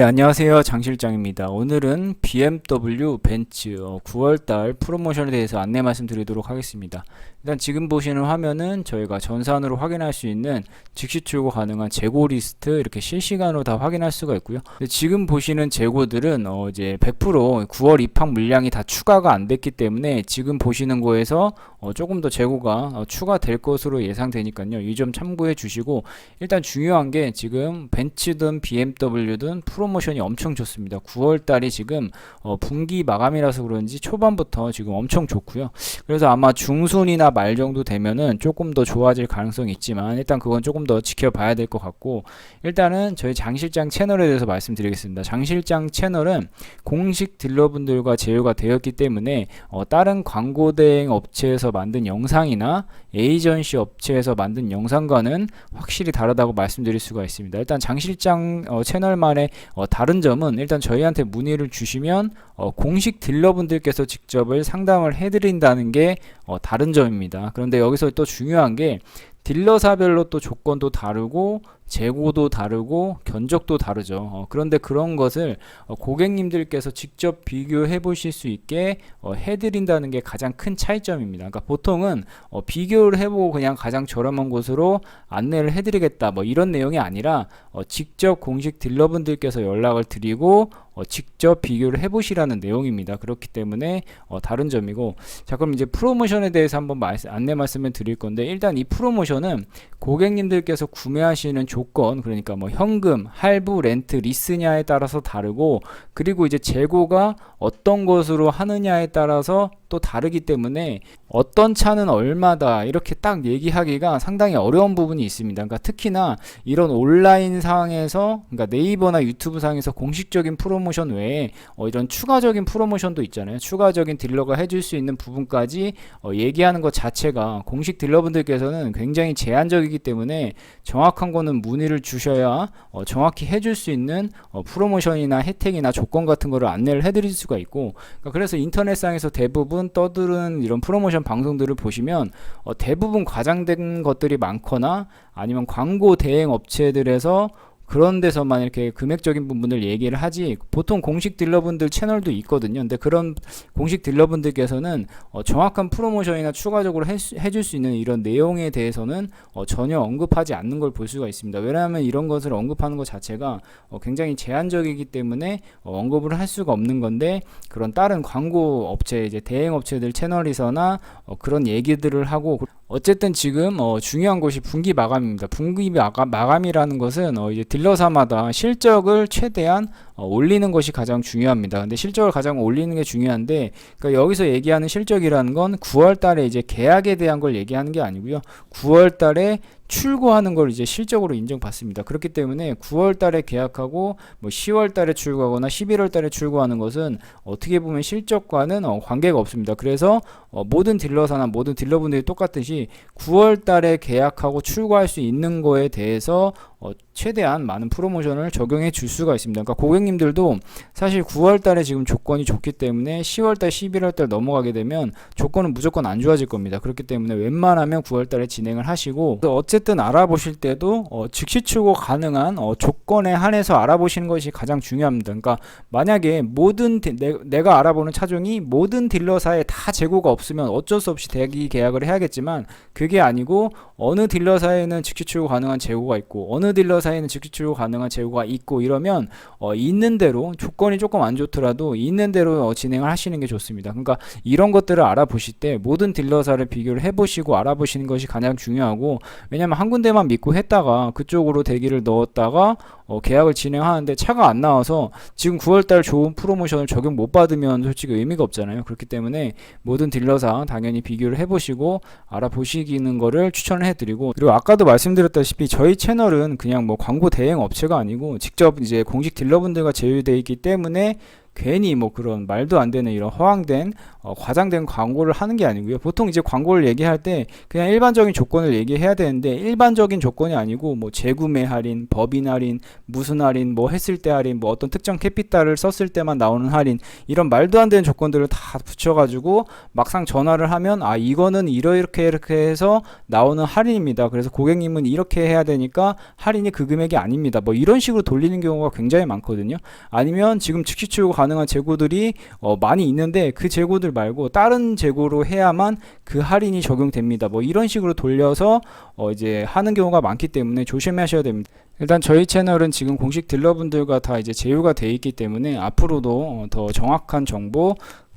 네, 안녕하세요. 장 실장입니다. 오늘은 BMW 벤츠 9월달 프로모션에 대해서 안내 말씀드리도록 하겠습니다. 일단 지금 보시는 화면은 저희가 전산으로 확인할 수 있는 즉시 출고 가능한 재고 리스트 이렇게 실시간으로 다 확인할 수가 있고요. 지금 보시는 재고들은 어 이제 100% 9월 입학 물량이 다 추가가 안 됐기 때문에 지금 보시는 거에서 어 조금 더 재고가 어 추가될 것으로 예상되니까요. 이 점 참고해 주시고 일단 중요한 게 지금 벤츠든 BMW든 프로모션이 엄청 좋습니다. 9월 달이 지금 어 분기 마감이라서 그런지 초반부터 지금 엄청 좋고요. 그래서 아마 중순이나 말 정도 되면은 조금 더 좋아질 가능성이 있지만 일단 그건 조금 더 지켜봐야 될 것 같고 일단은 저희 장 실장 채널에 대해서 말씀드리겠습니다. 장 실장 채널은 공식 딜러분들과 제휴가 되었기 때문에 어 다른 광고 대행 업체에서 만든 영상이나 에이전시 업체에서 만든 영상과는 확실히 다르다고 말씀드릴 수가 있습니다. 일단 장 실장 어, 채널만의 어, 다른 점은 일단 저희한테 문의를 주시면 어, 공식 딜러분들께서 직접을 상담을 해드린다는 게 어, 다른 점입니다. 그런데 여기서 또 중요한 게 딜러사별로 또 조건도 다르고 재고도 다르고 견적도 다르죠. 어, 그런데 그런 것을 어, 고객님들께서 직접 비교해 보실 수 있게 어, 해드린다는 게 가장 큰 차이점입니다. 그러니까 보통은 어, 비교를 해보고 그냥 가장 저렴한 곳으로 안내를 해드리겠다 뭐 이런 내용이 아니라 어, 직접 공식 딜러분들께서 연락을 드리고 어, 직접 비교를 해보시라는 내용입니다. 그렇기 때문에 어, 다른 점이고 자 그럼 이제 프로모션에 대해서 한번 말씀, 안내 말씀을 드릴 건데 일단 이 프로모션은 고객님들께서 구매하시는 조건 그러니까 뭐 현금, 할부, 렌트, 리스냐에 따라서 다르고 그리고 이제 재고가 어떤 것으로 하느냐에 따라서 또 다르기 때문에 어떤 차는 얼마다 이렇게 딱 얘기하기가 상당히 어려운 부분이 있습니다. 그러니까 특히나 이런 온라인 상에서 그러니까 네이버나 유튜브 상에서 공식적인 프로모션 외에 어, 이런 추가적인 프로모션도 있잖아요. 추가적인 딜러가 해줄 수 있는 부분까지 어, 얘기하는 것 자체가 공식 딜러분들께서는 굉장히 제한적이기 때문에 정확한 거는 문의를 주셔야 어, 정확히 해줄 수 있는 어, 프로모션이나 혜택이나 조건 같은 거를 안내를 해드릴 수가 있고 그러니까 그래서 인터넷상에서 대부분 떠드는 이런 프로모션 방송들을 보시면 어, 대부분 과장된 것들이 많거나 아니면 광고 대행 업체들에서 그런 데서만 이렇게 금액적인 부분을 얘기를 하지 보통 공식 딜러분들 채널도 있거든요. 근데 그런 공식 딜러분들께서는 어, 정확한 프로모션이나 추가적으로 해, 해줄 수 있는 이런 내용에 대해서는 어, 전혀 언급하지 않는 걸 볼 수가 있습니다. 왜냐하면 이런 것을 언급하는 것 자체가 어, 굉장히 제한적이기 때문에 어, 언급을 할 수가 없는 건데 그런 다른 광고 업체 이제 대행 업체들 채널에서나 어, 그런 얘기들을 하고 어쨌든 지금 어, 중요한 것이 분기 마감입니다. 분기 마감, 마감이라는 것은 어, 이제 딜 러사마다 실적을 최대한 어, 올리는 것이 가장 중요합니다. 근데 실적을 가장 올리는 게 중요한데 그러니까 여기서 얘기하는 실적이라는 건 9월 달에 이제 계약에 대한 걸 얘기하는 게 아니고요. 9월 달에 출고하는 걸 이제 실적으로 인정받습니다. 그렇기 때문에 9월 달에 계약하고 뭐 10월 달에 출고하거나 11월 달에 출고하는 것은 어떻게 보면 실적과는 어, 관계가 없습니다. 그래서 어, 모든 딜러사나 모든 딜러분들이 똑같듯이 9월 달에 계약하고 출고할 수 있는 거에 대해서 어, 최대한 많은 프로모션을 적용해 줄 수가 있습니다. 그러니까 고객님들도 사실 9월 달에 지금 조건이 좋기 때문에 10월 달, 11월 달 넘어가게 되면 조건은 무조건 안 좋아질 겁니다. 그렇기 때문에 웬만하면 9월 달에 진행을 하시고 어쨌든 알아보실 때도 어, 즉시 출고 가능한 어, 조건에 한해서 알아보시는 것이 가장 중요합니다. 그러니까 만약에 모든 디, 내, 내가 알아보는 차종이 모든 딜러사에 다 재고가 없으면 어쩔 수 없이 대기 계약을 해야겠지만 그게 아니고 어느 딜러사에는 즉시 출고 가능한 재고가 있고 어느 딜러사에는 즉시 출고 가능한 재고가 있고 이러면 어, 있는 대로 조건이 조금 안 좋더라도 있는 대로 어, 진행을 하시는 게 좋습니다. 그러니까 이런 것들을 알아보실 때 모든 딜러사를 비교를 해보시고 알아보시는 것이 가장 중요하고 왜냐면 한 군데만 믿고 했다가 그쪽으로 대기를 넣었다가 어, 계약을 진행하는데 차가 안 나와서 지금 9월달 좋은 프로모션을 적용 못 받으면 솔직히 의미가 없잖아요. 그렇기 때문에 모든 딜러사 당연히 비교를 해보시고 알아보시기는 거를 추천을 해드리고 그리고 아까도 말씀드렸다시피 저희 채널은 그냥 뭐 광고 대행 업체가 아니고 직접 이제 공식 딜러분들과 제휴되어 있기 때문에 괜히 뭐 그런 말도 안 되는 이런 허황된 어, 과장된 광고를 하는 게 아니고요. 보통 이제 광고를 얘기할 때 그냥 일반적인 조건을 얘기해야 되는데 일반적인 조건이 아니고 뭐 재구매 할인, 법인 할인, 무슨 할인, 뭐 했을 때 할인, 뭐 어떤 특정 캐피탈을 썼을 때만 나오는 할인 이런 말도 안 되는 조건들을 다 붙여가지고 막상 전화를 하면 아 이거는 이렇게 이렇게 해서 나오는 할인입니다. 그래서 고객님은 이렇게 해야 되니까 할인이 그 금액이 아닙니다. 뭐 이런 식으로 돌리는 경우가 굉장히 많거든요. 아니면 지금 즉시 출고 가 능한 재고들이 어, 많이 있는데 그 재고들 말고 다른 재고로 해야만 그 할인이 적용됩니다. 뭐 이런 식으로 돌려서 어, 이제 하는 경우가 많기 때문에 조심하셔야 됩니다. 일단 저희 채널은 지금 공식 딜러분들과 다 이제 제휴가 돼 있기 때문에 앞으로도 어, 더 정확한 정보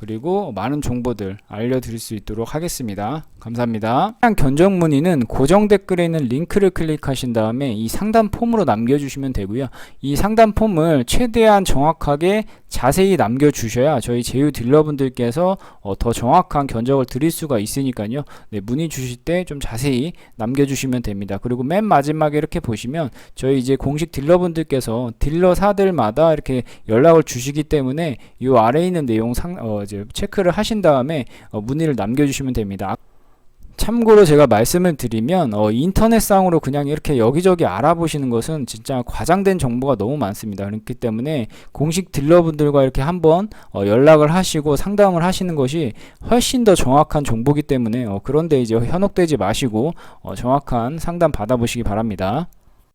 그리고 많은 정보들 알려드릴 수 있도록 하겠습니다. 감사합니다. 견적 문의는 고정 댓글에 있는 링크를 클릭하신 다음에 이 상담 폼으로 남겨주시면 되고요. 이 상담 폼을 최대한 정확하게 자세히 남겨주셔야 저희 제휴 딜러분들께서 어, 더 정확한 견적을 드릴 수가 있으니까요. 네, 문의 주실 때 좀 자세히 남겨주시면 됩니다. 그리고 맨 마지막에 이렇게 보시면 저희 이제 공식 딜러분들께서 딜러사들마다 이렇게 연락을 주시기 때문에 이 아래에 있는 내용 상, 어, 이제 체크를 하신 다음에 어, 문의를 남겨주시면 됩니다. 참고로 제가 말씀을 드리면 어, 인터넷상으로 그냥 이렇게 여기저기 알아보시는 것은 진짜 과장된 정보가 너무 많습니다. 그렇기 때문에 공식 딜러분들과 이렇게 한번 어, 연락을 하시고 상담을 하시는 것이 훨씬 더 정확한 정보기 때문에 어, 그런데 이제 현혹되지 마시고 어, 정확한 상담 받아보시기 바랍니다.